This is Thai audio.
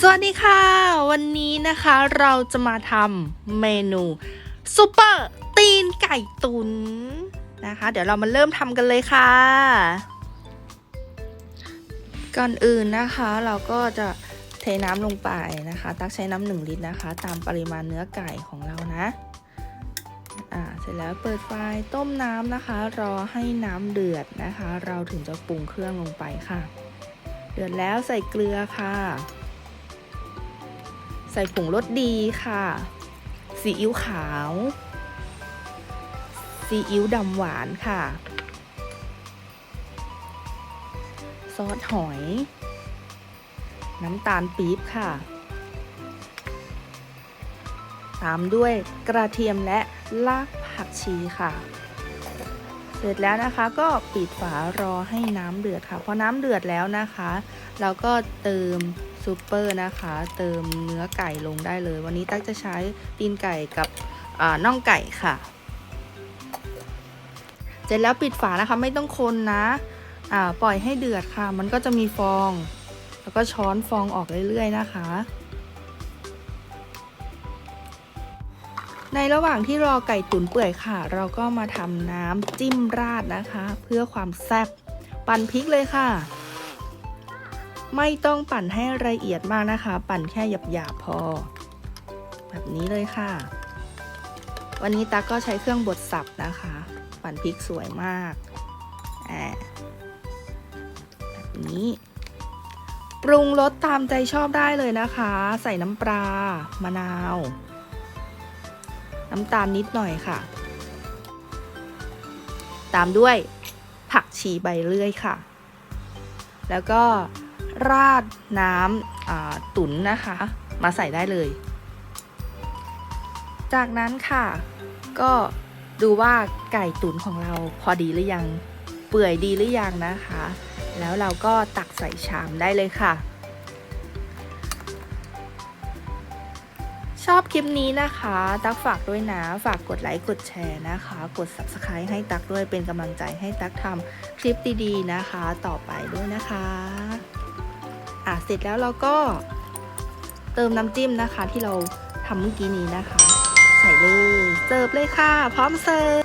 สวัสดีค่ะ วันนี้นะคะเราจะมาทำเมนูซูเปอร์ตีนไก่ตุนนะคะ เดี๋ยวเรามาเริ่มทำกันเลยค่ะ ก่อนอื่นนะคะเราก็จะเทน้ำลงไปนะคะ ตักใช้น้ำหนึ่งลิตรนะคะ ตามปริมาณเนื้อไก่ของเรานะอ่าเสร็จแล้วเปิดไฟต้มน้ำนะคะ รอให้น้ำเดือดนะคะ เราถึงจะปรุงเครื่องลงไปค่ะ เดือดแล้วใส่เกลือค่ะ ใส่ผงรสดีค่ะ ซีอิ๊วขาว ซีอิ๊วดำหวานค่ะ ซอสหอย น้ำตาลปี๊บค่ะ ตามด้วยกระเทียมและรากผักชีค่ะ เสร็จแล้วนะคะก็ปิดฝารอให้น้ำเดือดค่ะ พอน้ำเดือดแล้วนะคะ เราก็เติม ซูเปอร์นะคะ เติมเนื้อไก่ลงได้เลย วันนี้ตั๊กจะใช้ตีนไก่กับน่องไก่ค่ะ เสร็จแล้วปิดฝานะคะไม่ต้องคนนะอ่าปล่อยให้เดือดค่ะ มันก็จะมีฟอง แล้วก็ช้อนฟองออกเรื่อยๆนะคะ ในระหว่างที่รอไก่ตุ๋นเปื่อยค่ะ เราก็มาทำน้ำจิ้มราดนะคะ เพื่อความแซ่บปั่นพริกเลยค่ะ ไม่ต้องปั่นให้ละเอียดมากนะคะ ปั่นแค่หยาบๆพอ แบบนี้เลยค่ะ วันนี้ตาก็ใช้เครื่องบดสับนะคะ ปั่นพริกสวยมากแบบนี้ปรุงรสตามใจชอบได้เลยนะคะ ใส่น้ำปลามะนาว น้ำตาลนิดหน่อยค่ะ ตามด้วยผักชีใบเลื่อยค่ะ แล้วก็ ราดน้ำตุ๋นนะคะ มาใส่ได้เลย จากนั้นค่ะ ก็ดูว่าไก่ตุ๋นของเราพอดีหรือยัง เปื่อยดีหรือยังนะคะ แล้วเราก็ตักใส่ชามได้เลยค่ะ ชอบคลิปนี้นะคะ ตักฝากด้วยนะ ฝากกดไลค์ กดแชร์นะคะ กด subscribe ให้ตักด้วยเป็นกำลังใจให้ตักทำคลิปดีๆนะคะ ต่อไปด้วยนะคะ อะเสร็จแล้วเราก็เติมน้ำจิ้มนะคะ ที่เราทำเมื่อกี้นี้นะคะ ใส่เลยเสิร์ฟเลยค่ะ พร้อมเสิร์ฟ